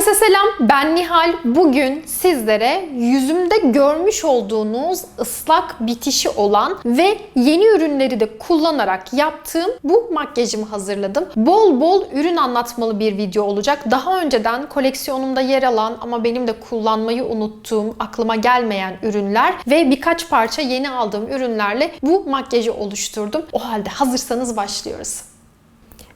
Herkese selam. Ben Nihal. Bugün sizlere yüzümde görmüş olduğunuz ıslak bitişi olan ve yeni ürünleri de kullanarak yaptığım bu makyajımı hazırladım. Bol bol ürün anlatmalı bir video olacak. Daha önceden koleksiyonumda yer alan ama benim de kullanmayı unuttuğum, aklıma gelmeyen ürünler ve birkaç parça yeni aldığım ürünlerle bu makyajı oluşturdum. O halde hazırsanız başlıyoruz.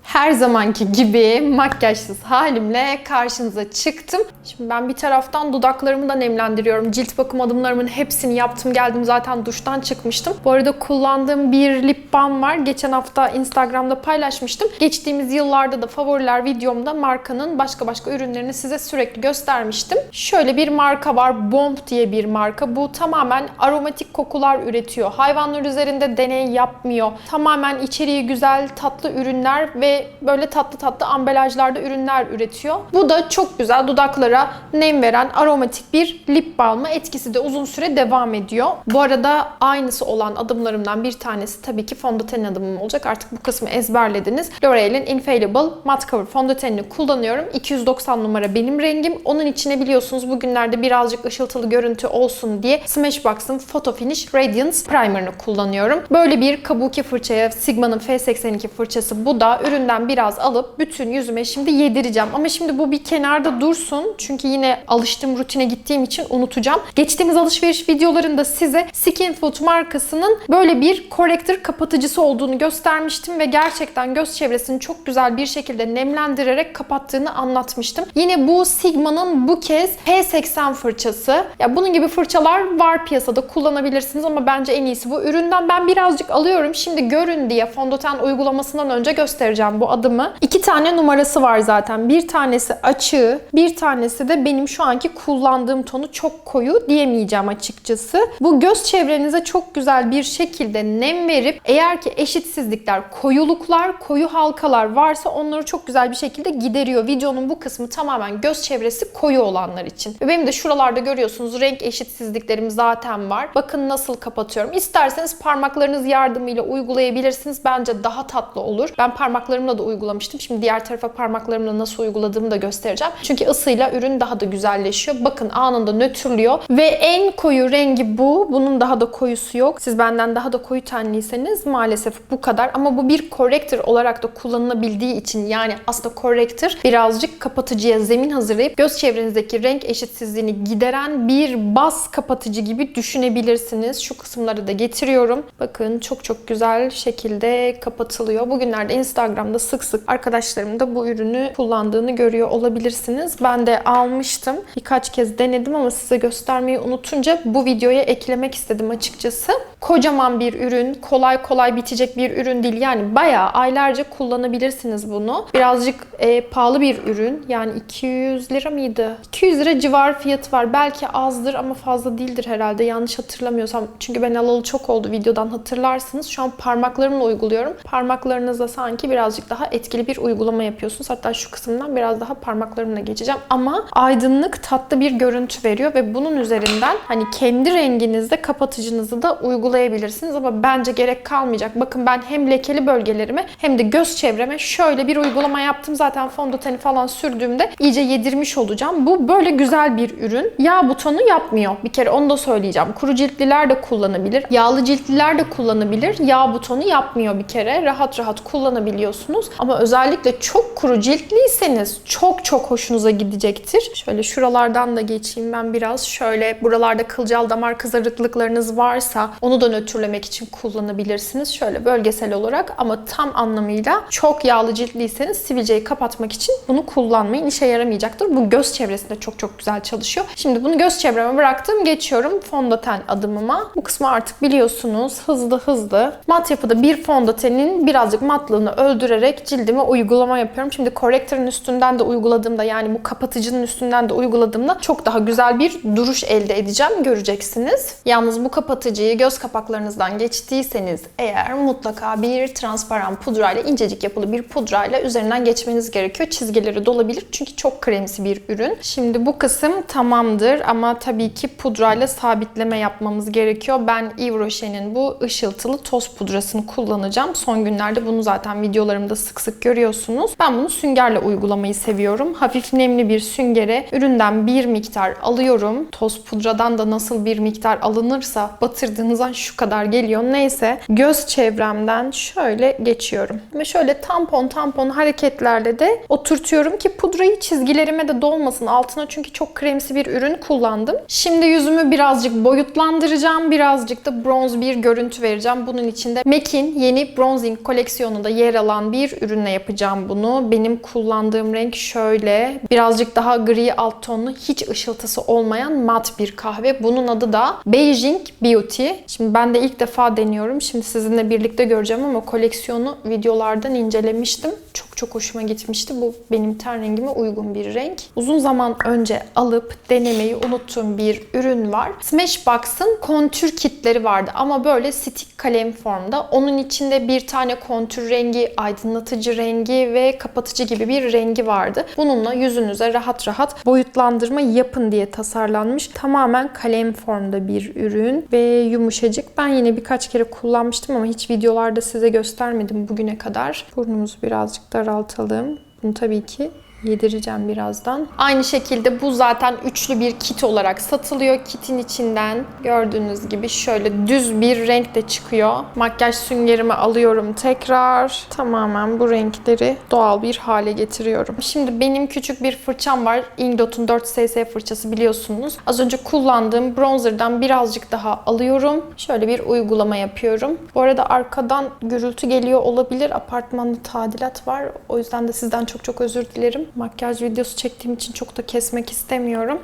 Her zamanki gibi makyajsız halimle karşınıza çıktım. Şimdi ben bir taraftan dudaklarımı da nemlendiriyorum. Cilt bakım adımlarımın hepsini yaptım geldim. Zaten duştan çıkmıştım. Bu arada kullandığım bir lip balm var. Geçen hafta Instagram'da paylaşmıştım. Geçtiğimiz yıllarda da favoriler videomda markanın başka başka ürünlerini size sürekli göstermiştim. Şöyle bir marka var. Bomb diye bir marka. Bu tamamen aromatik kokular üretiyor. Hayvanlar üzerinde deney yapmıyor. Tamamen içeriği güzel, tatlı ürünler ve böyle tatlı tatlı ambalajlarda ürünler üretiyor. Bu da çok güzel dudaklara nem veren aromatik bir lip balmı. Etkisi de uzun süre devam ediyor. Bu arada aynısı olan adımlarımdan bir tanesi tabii ki fondöten adımım olacak. Artık bu kısmı ezberlediniz. L'Oreal'in Infallible Matte Cover fondötenini kullanıyorum. 290 numara benim rengim. Onun içine biliyorsunuz bugünlerde birazcık ışıltılı görüntü olsun diye Smashbox'ın Photo Finish Radiance Primer'ını kullanıyorum. Böyle bir kabuki fırçaya Sigma'nın F82 fırçası bu da üründen biraz alıp bütün yüzüme şimdi yedireceğim. Ama şimdi bu bir kenarda dursun. Çünkü yine alıştığım rutine gittiğim için unutacağım. Geçtiğimiz alışveriş videolarında size Skin Food markasının böyle bir corrector kapatıcısı olduğunu göstermiştim ve gerçekten göz çevresini çok güzel bir şekilde nemlendirerek kapattığını anlatmıştım. Yine bu Sigma'nın bu kez P80 fırçası. Ya bunun gibi fırçalar var piyasada kullanabilirsiniz ama bence en iyisi bu. Üründen ben birazcık alıyorum. Şimdi görün diye fondöten uygulamasından önce göstereceğim bu adımı. İki tane numarası var zaten. Bir tanesi açığı, bir tanesi de benim şu anki kullandığım tonu çok koyu diyemeyeceğim açıkçası. Bu göz çevrenize çok güzel bir şekilde nem verip eğer ki eşitsizlikler, koyuluklar, koyu halkalar varsa onları çok güzel bir şekilde gideriyor. Videonun bu kısmı tamamen göz çevresi koyu olanlar için. Ve benim de şuralarda görüyorsunuz renk eşitsizliklerim zaten var. Bakın nasıl kapatıyorum. İsterseniz parmaklarınız yardımıyla uygulayabilirsiniz. Bence daha tatlı olur. Ben parmaklarımla da uygulamıştım. Şimdi diğer tarafa parmaklarımla nasıl uyguladığımı da göstereceğim. Çünkü ısıyla ürün daha da güzelleşiyor. Bakın anında nötrlüyor. Ve en koyu rengi bu. Bunun daha da koyusu yok. Siz benden daha da koyu tenliyseniz maalesef bu kadar. Ama bu bir corrector olarak da kullanılabildiği için yani aslında corrector birazcık kapatıcıya zemin hazırlayıp göz çevrenizdeki renk eşitsizliğini gideren bir baz kapatıcı gibi düşünebilirsiniz. Şu kısımları da getiriyorum. Bakın çok çok güzel şekilde kapatılıyor. Bugünlerde Instagram'da sık sık arkadaşlarım da bu ürünü kullandığını görüyor olabilirsiniz. Ben de almıştım. Birkaç kez denedim ama size göstermeyi unutunca bu videoya eklemek istedim açıkçası. Kocaman bir ürün, kolay kolay bitecek bir ürün değil. Yani bayağı aylarca kullanabilirsiniz bunu. Birazcık e, pahalı bir ürün. Yani 200 lira mıydı? 200 lira civar fiyatı var. Belki azdır ama fazla değildir herhalde. Yanlış hatırlamıyorsam. Çünkü ben alalı çok oldu videodan hatırlarsınız. Şu an parmaklarımla uyguluyorum. Parmaklarınızla sanki birazcık daha etkili bir uygulama yapıyorsunuz. Hatta şu kısımdan biraz daha parmaklarımla geçeceğim. Ama aydınlık, tatlı bir görüntü veriyor ve bunun üzerinden hani kendi renginizde kapatıcınızı da uygulayabilirsiniz ama bence gerek kalmayacak. Bakın ben hem lekeli bölgelerime hem de göz çevreme şöyle bir uygulama yaptım. Zaten fondöteni falan sürdüğümde iyice yedirmiş olacağım. Bu böyle güzel bir ürün. Yağ butonu yapmıyor. Bir kere onu da söyleyeceğim. Kuru ciltliler de kullanabilir. Yağlı ciltliler de kullanabilir. Yağ butonu yapmıyor bir kere. Rahat rahat kullanabiliyorsunuz. Ama özellikle çok kuru ciltliyseniz çok çok hoşunuza gidecektir. Şöyle şuralardan da geçeyim ben biraz. Şöyle buralarda kılcal damar kızarıklıklarınız varsa onu da nötrlemek için kullanabilirsiniz. Şöyle bölgesel olarak ama tam anlamıyla çok yağlı ciltliyseniz sivilceyi kapatmak için bunu kullanmayın. İşe yaramayacaktır. Bu göz çevresinde çok çok güzel çalışıyor. Şimdi bunu göz çevreme bıraktım. Geçiyorum fondöten adımıma. Bu kısmı artık biliyorsunuz. Hızlı hızlı. Mat yapıda bir fondötenin birazcık matlığını öldürerek cildime uygulama yapıyorum. Şimdi corrector'ın üstünden de uyguladığımda yani bu kapatıcının üstünden de uyguladığımda çok daha güzel bir duruş elde edeceğim. Göreceksiniz. Yalnız bu kapatıcıyı göz kapaklarınızdan geçtiyseniz eğer mutlaka bir transparan pudrayla incecik yapılı bir pudrayla üzerinden geçmeniz gerekiyor. Çizgileri dolabilir çünkü çok kremsi bir ürün. Şimdi bu kısım tamamdır ama tabii ki pudrayla sabitleme yapmamız gerekiyor. Ben Yves Rocher'in bu ışıltılı toz pudrasını kullanacağım. Son günlerde bunu zaten videolarımda videolarımda sık sık görüyorsunuz. Ben bunu süngerle uygulamayı seviyorum. Hafif nemli bir süngere üründen bir miktar alıyorum. Toz pudradan da nasıl bir miktar alınırsa batırdığınız an şu kadar geliyor. Neyse göz çevremden şöyle geçiyorum. Ve şöyle tampon tampon hareketlerle de oturtuyorum ki pudrayı çizgilerime de dolmasın altına çünkü çok kremsi bir ürün kullandım. Şimdi yüzümü birazcık boyutlandıracağım. Birazcık da bronz bir görüntü vereceğim. Bunun için de MAC'in yeni bronzing koleksiyonunda yer alan bir ürünle yapacağım bunu. Benim kullandığım renk şöyle. Birazcık daha gri alt tonlu hiç ışıltısı olmayan mat bir kahve. Bunun adı da Beijing Beauty. Şimdi ben de ilk defa deniyorum. Şimdi sizinle birlikte göreceğim ama koleksiyonu videolardan incelemiştim. Çok çok hoşuma gitmişti. Bu benim ten rengime uygun bir renk. Uzun zaman önce alıp denemeyi unuttuğum bir ürün var. Smashbox'ın kontür kitleri vardı ama böyle stick kalem formda. Onun içinde bir tane kontür rengi, aydınlatıcı rengi ve kapatıcı gibi bir rengi vardı. Bununla yüzünüze rahat rahat boyutlandırma yapın diye tasarlanmış. Tamamen kalem formda bir ürün ve yumuşacık. Ben yine birkaç kere kullanmıştım ama hiç videolarda size göstermedim bugüne kadar. Burnumuzu birazcık daraltalım. Bunu tabii ki yedireceğim birazdan. Aynı şekilde bu zaten üçlü bir kit olarak satılıyor. Kitin içinden gördüğünüz gibi şöyle düz bir renk de çıkıyor. Makyaj süngerimi alıyorum tekrar. Tamamen bu renkleri doğal bir hale getiriyorum. Şimdi benim küçük bir fırçam var. Ingdot'un 4SS fırçası biliyorsunuz. Az önce kullandığım bronzerdan birazcık daha alıyorum. Şöyle bir uygulama yapıyorum. Bu arada arkadan gürültü geliyor olabilir. Apartmanda tadilat var. O yüzden de sizden çok çok özür dilerim. Makyaj videosu çektiğim için çok da kesmek istemiyorum.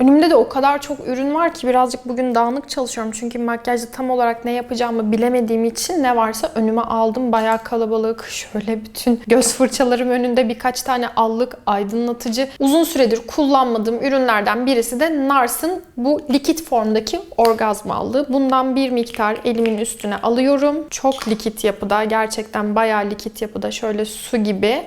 Önümde de o kadar çok ürün var ki birazcık bugün dağınık çalışıyorum. Çünkü makyajda tam olarak ne yapacağımı bilemediğim için ne varsa önüme aldım. Bayağı kalabalık. Şöyle bütün göz fırçalarım önünde birkaç tane allık, aydınlatıcı. Uzun süredir kullanmadığım ürünlerden birisi de Nars'ın bu likit formdaki orgazm allığı. Bundan bir miktar elimin üstüne alıyorum. Çok likit yapıda. Gerçekten bayağı likit yapıda. Şöyle su gibi.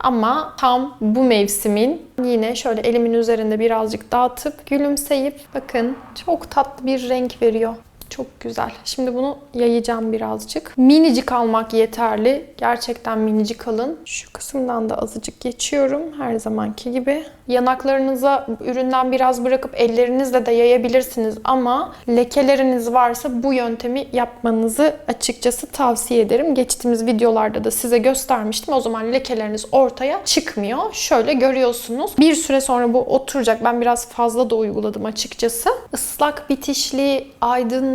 Ama tam bu mevsimin yine şöyle elimin üzerinde birazcık dağıtıp gülümseyip bakın çok tatlı bir renk veriyor. Çok güzel. Şimdi bunu yayacağım birazcık. Minicik almak yeterli. Gerçekten minicik alın. Şu kısımdan da azıcık geçiyorum. Her zamanki gibi. Yanaklarınıza üründen biraz bırakıp ellerinizle de yayabilirsiniz ama lekeleriniz varsa bu yöntemi yapmanızı açıkçası tavsiye ederim. Geçtiğimiz videolarda da size göstermiştim. O zaman lekeleriniz ortaya çıkmıyor. Şöyle görüyorsunuz. Bir süre sonra bu oturacak. Ben biraz fazla da uyguladım açıkçası. Islak bitişli,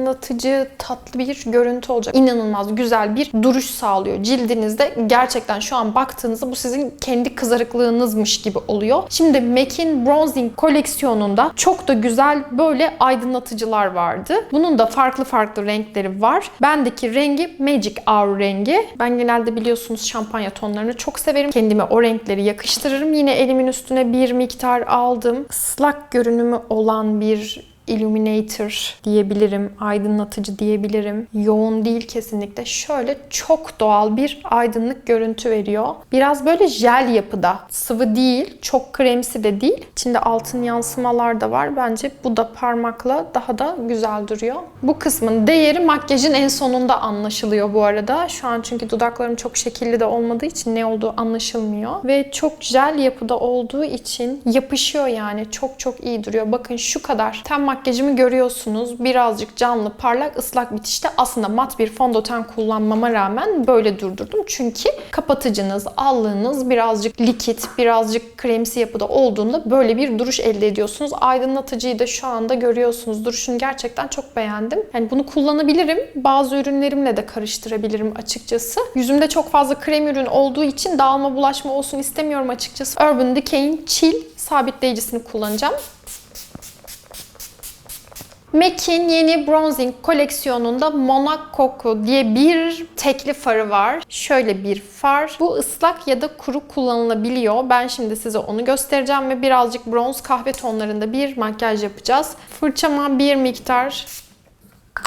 aydınlatıcı, tatlı bir görüntü olacak. İnanılmaz güzel bir duruş sağlıyor cildinizde. Gerçekten şu an baktığınızda bu sizin kendi kızarıklığınızmış gibi oluyor. Şimdi MAC'in Bronzing koleksiyonunda çok da güzel böyle aydınlatıcılar vardı. Bunun da farklı farklı renkleri var. Bendeki rengi Magic Hour rengi. Ben genelde biliyorsunuz şampanya tonlarını çok severim. Kendime o renkleri yakıştırırım. Yine elimin üstüne bir miktar aldım. Islak görünümü olan bir illuminator diyebilirim, aydınlatıcı diyebilirim. Yoğun değil kesinlikle. Şöyle çok doğal bir aydınlık görüntü veriyor. Biraz böyle jel yapıda. Sıvı değil, çok kremsi de değil. İçinde altın yansımalar da var. Bence bu da parmakla daha da güzel duruyor. Bu kısmın değeri makyajın en sonunda anlaşılıyor bu arada. Şu an çünkü dudaklarım çok şekilli de olmadığı için ne olduğu anlaşılmıyor. Ve çok jel yapıda olduğu için yapışıyor yani. Çok çok iyi duruyor. Bakın şu kadar. Ten makyajımı görüyorsunuz. Birazcık canlı, parlak, ıslak bitişte aslında mat bir fondöten kullanmama rağmen böyle durdurdum. Çünkü kapatıcınız, allığınız birazcık likit, birazcık kremsi yapıda olduğunda böyle bir duruş elde ediyorsunuz. Aydınlatıcıyı da şu anda görüyorsunuz. Duruşunu gerçekten çok beğendim. Yani bunu kullanabilirim. Bazı ürünlerimle de karıştırabilirim açıkçası. Yüzümde çok fazla krem ürün olduğu için dağılma bulaşma olsun istemiyorum açıkçası. Urban Decay'in Chill sabitleyicisini kullanacağım. MAC'in yeni bronzing koleksiyonunda Monaco Coco diye bir tekli farı var. Şöyle bir far. Bu ıslak ya da kuru kullanılabiliyor. Ben şimdi size onu göstereceğim ve birazcık bronz kahve tonlarında bir makyaj yapacağız. Fırçama bir miktar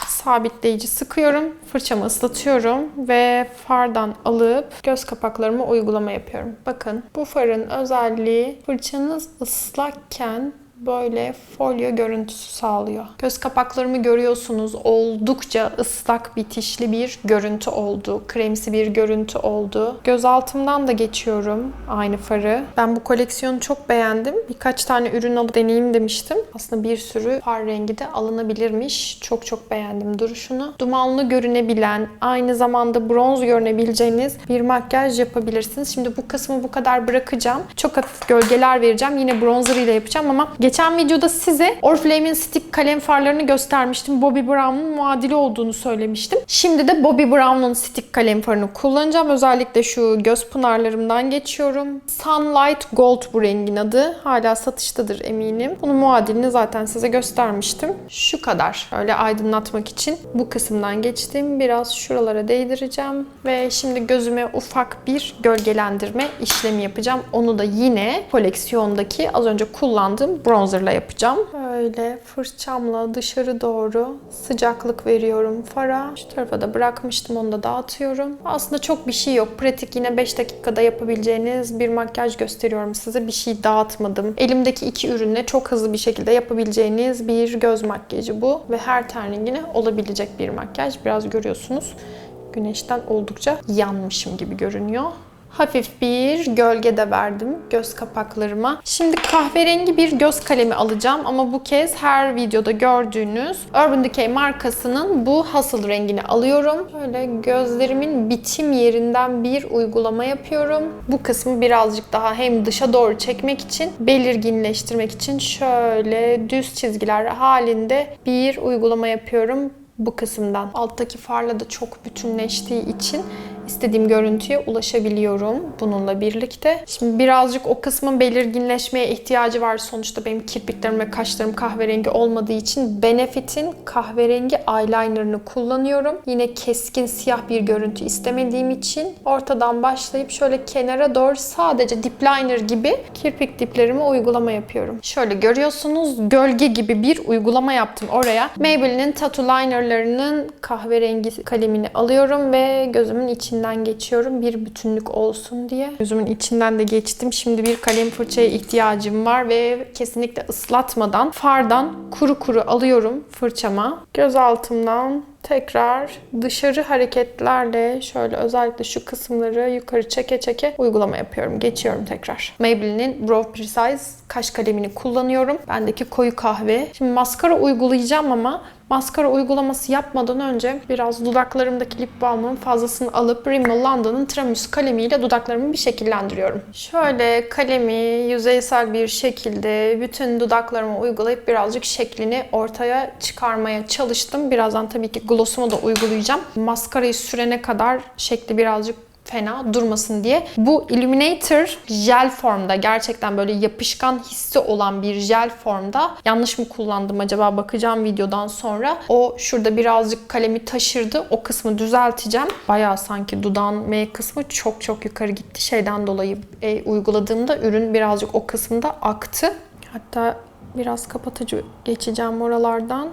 sabitleyici sıkıyorum. Fırçamı ıslatıyorum ve fardan alıp göz kapaklarıma uygulama yapıyorum. Bakın bu farın özelliği fırçanız ıslakken böyle folyo görüntüsü sağlıyor. Göz kapaklarımı görüyorsunuz. Oldukça ıslak bitişli bir görüntü oldu. Kremsi bir görüntü oldu. Göz altımdan da geçiyorum aynı farı. Ben bu koleksiyonu çok beğendim. Birkaç tane ürün alıp deneyeyim demiştim. Aslında bir sürü far rengi de alınabilirmiş. Çok çok beğendim duruşunu. Dumanlı görünebilen, aynı zamanda bronz görünebileceğiniz bir makyaj yapabilirsiniz. Şimdi bu kısmı bu kadar bırakacağım. Çok hafif gölgeler vereceğim. Yine bronzer ile yapacağım ama geçen videoda size Oriflame'in stick kalem farlarını göstermiştim. Bobbi Brown'un muadili olduğunu söylemiştim. Şimdi de Bobbi Brown'un stick kalem farını kullanacağım. Özellikle şu göz pınarlarımdan geçiyorum. Sunlight Gold bu rengin adı. Hala satıştadır eminim. Bunun muadilini zaten size göstermiştim. Şu kadar. Öyle aydınlatmak için bu kısımdan geçtim. Biraz şuralara değdireceğim. Ve şimdi gözüme ufak bir gölgelendirme işlemi yapacağım. Onu da yine koleksiyondaki az önce kullandığım bronzerla yapacağım. Böyle fırçamla dışarı doğru sıcaklık veriyorum fara. Şu tarafa da bırakmıştım onu da dağıtıyorum. Aslında çok bir şey yok. Pratik yine 5 dakikada yapabileceğiniz bir makyaj gösteriyorum size. Bir şey dağıtmadım. Elimdeki iki ürünle çok hızlı bir şekilde yapabileceğiniz bir göz makyajı bu. Ve her ten rengine olabilecek bir makyaj. Biraz görüyorsunuz. Güneşten oldukça yanmışım gibi görünüyor. Hafif bir gölge de verdim göz kapaklarıma. Şimdi kahverengi bir göz kalemi alacağım ama bu kez her videoda gördüğünüz Urban Decay markasının bu Hustle rengini alıyorum. Böyle gözlerimin bitim yerinden bir uygulama yapıyorum. Bu kısmı birazcık daha hem dışa doğru çekmek için, belirginleştirmek için şöyle düz çizgiler halinde bir uygulama yapıyorum bu kısımdan. Alttaki farla da çok bütünleştiği için istediğim görüntüye ulaşabiliyorum bununla birlikte. Şimdi birazcık o kısmın belirginleşmeye ihtiyacı var. Sonuçta benim kirpiklerim ve kaşlarım kahverengi olmadığı için Benefit'in kahverengi eyelinerını kullanıyorum. Yine keskin siyah bir görüntü istemediğim için ortadan başlayıp şöyle kenara doğru sadece dip liner gibi kirpik diplerime uygulama yapıyorum. Şöyle görüyorsunuz gölge gibi bir uygulama yaptım oraya. Maybelline'in Tattoo Liner'larının kahverengi kalemini alıyorum ve gözümün içinden geçiyorum bir bütünlük olsun diye. Gözümün içinden de geçtim. Şimdi bir kalem fırçaya ihtiyacım var ve kesinlikle ıslatmadan fardan kuru kuru alıyorum fırçama. Göz altımdan tekrar dışarı hareketlerle şöyle özellikle şu kısımları yukarı çeke çeke uygulama yapıyorum. Geçiyorum tekrar. Maybelline'in Brow Precise kaş kalemini kullanıyorum. Bendeki koyu kahve. Şimdi maskara uygulayacağım ama maskara uygulaması yapmadan önce biraz dudaklarımdaki lip balmın fazlasını alıp Rimmel London'ın Tiramisu kalemiyle dudaklarımı bir şekillendiriyorum. Şöyle kalemi yüzeysel bir şekilde bütün dudaklarıma uygulayıp birazcık şeklini ortaya çıkarmaya çalıştım. Birazdan tabii ki glossumu da uygulayacağım. Maskarayı sürene kadar şekli birazcık fena durmasın diye. Bu Illuminator jel formda gerçekten böyle yapışkan hissi olan bir jel formda. Yanlış mı kullandım acaba bakacağım videodan sonra. O şurada birazcık kalemi taşırdı. O kısmı düzelteceğim. Bayağı sanki dudağın M kısmı çok çok yukarı gitti. Şeyden dolayı e, uyguladığımda ürün birazcık o kısımda aktı. Hatta biraz kapatıcı geçeceğim oralardan.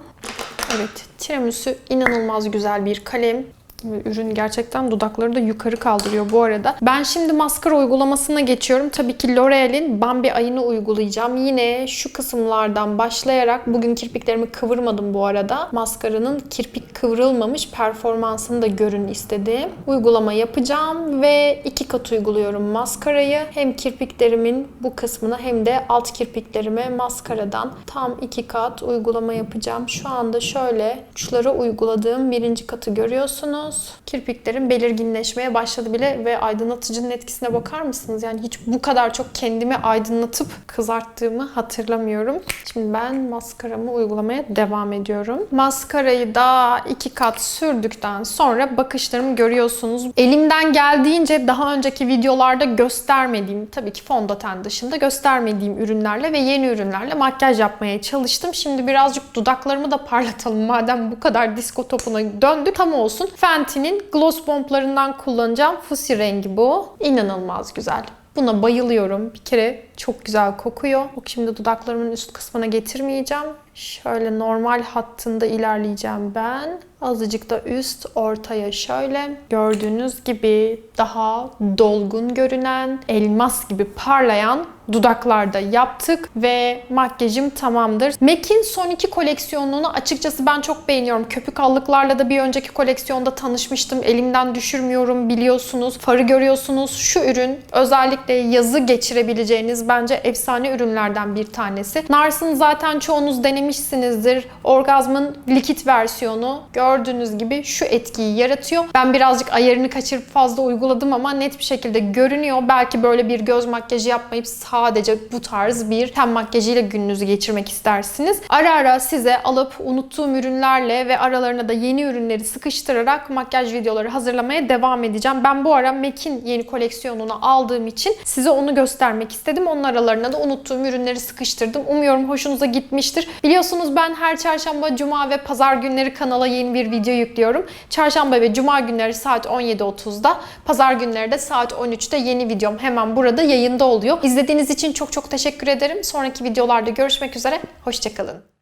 Evet, tiramisu inanılmaz güzel bir kalem. Ürün gerçekten dudakları da yukarı kaldırıyor bu arada. Ben şimdi maskara uygulamasına geçiyorum. Tabii ki L'Oreal'in Bambi ayını uygulayacağım. Yine şu kısımlardan başlayarak bugün kirpiklerimi kıvırmadım bu arada. Maskaranın kirpik kıvrılmamış performansını da görün istedim. Uygulama yapacağım ve iki kat uyguluyorum maskarayı. Hem kirpiklerimin bu kısmına hem de alt kirpiklerime maskaradan tam iki kat uygulama yapacağım. Şu anda şöyle uçlara uyguladığım birinci katı görüyorsunuz. Kirpiklerim belirginleşmeye başladı bile ve aydınlatıcının etkisine bakar mısınız? Yani hiç bu kadar çok kendimi aydınlatıp kızarttığımı hatırlamıyorum. Şimdi ben maskaramı uygulamaya devam ediyorum. Maskarayı da iki kat sürdükten sonra bakışlarımı görüyorsunuz. Elimden geldiğince daha önceki videolarda göstermediğim, tabii ki fondöten dışında göstermediğim ürünlerle ve yeni ürünlerle makyaj yapmaya çalıştım. Şimdi birazcık dudaklarımı da parlatalım. Madem bu kadar disko topuna döndük tam olsun. Fenty'nin gloss bomblarından kullanacağım. Fusi rengi bu. İnanılmaz güzel. Buna bayılıyorum. Bir kere çok güzel kokuyor. Bak şimdi dudaklarımın üst kısmına getirmeyeceğim. Şöyle normal hattında ilerleyeceğim ben. Azıcık da üst ortaya şöyle gördüğünüz gibi daha dolgun görünen, elmas gibi parlayan dudaklarda yaptık ve makyajım tamamdır. MAC'in son iki koleksiyonunu açıkçası ben çok beğeniyorum. Köpük allıklarla da bir önceki koleksiyonda tanışmıştım. Elimden düşürmüyorum biliyorsunuz. Farı görüyorsunuz. Şu ürün özellikle yazı geçirebileceğiniz bence efsane ürünlerden bir tanesi. Nars'ın zaten çoğunuz denemişsinizdir. Orgazm'ın likit versiyonu gördüğünüz gibi şu etkiyi yaratıyor. Ben birazcık ayarını kaçırıp fazla uyguladım ama net bir şekilde görünüyor. Belki böyle bir göz makyajı yapmayıp sadece bu tarz bir ten makyajıyla gününüzü geçirmek istersiniz. Ara ara size alıp unuttuğum ürünlerle ve aralarına da yeni ürünleri sıkıştırarak makyaj videoları hazırlamaya devam edeceğim. Ben bu ara MAC'in yeni koleksiyonunu aldığım için size onu göstermek istedim. Onun aralarına da unuttuğum ürünleri sıkıştırdım. Umuyorum hoşunuza gitmiştir. Biliyorsunuz ben her çarşamba, cuma ve pazar günleri kanala yeni bir video yüklüyorum. Çarşamba ve cuma günleri saat 17.30'da, pazar günleri de saat 13'te yeni videom hemen burada yayında oluyor. İzlediğiniz için çok çok teşekkür ederim. Sonraki videolarda görüşmek üzere. Hoşçakalın.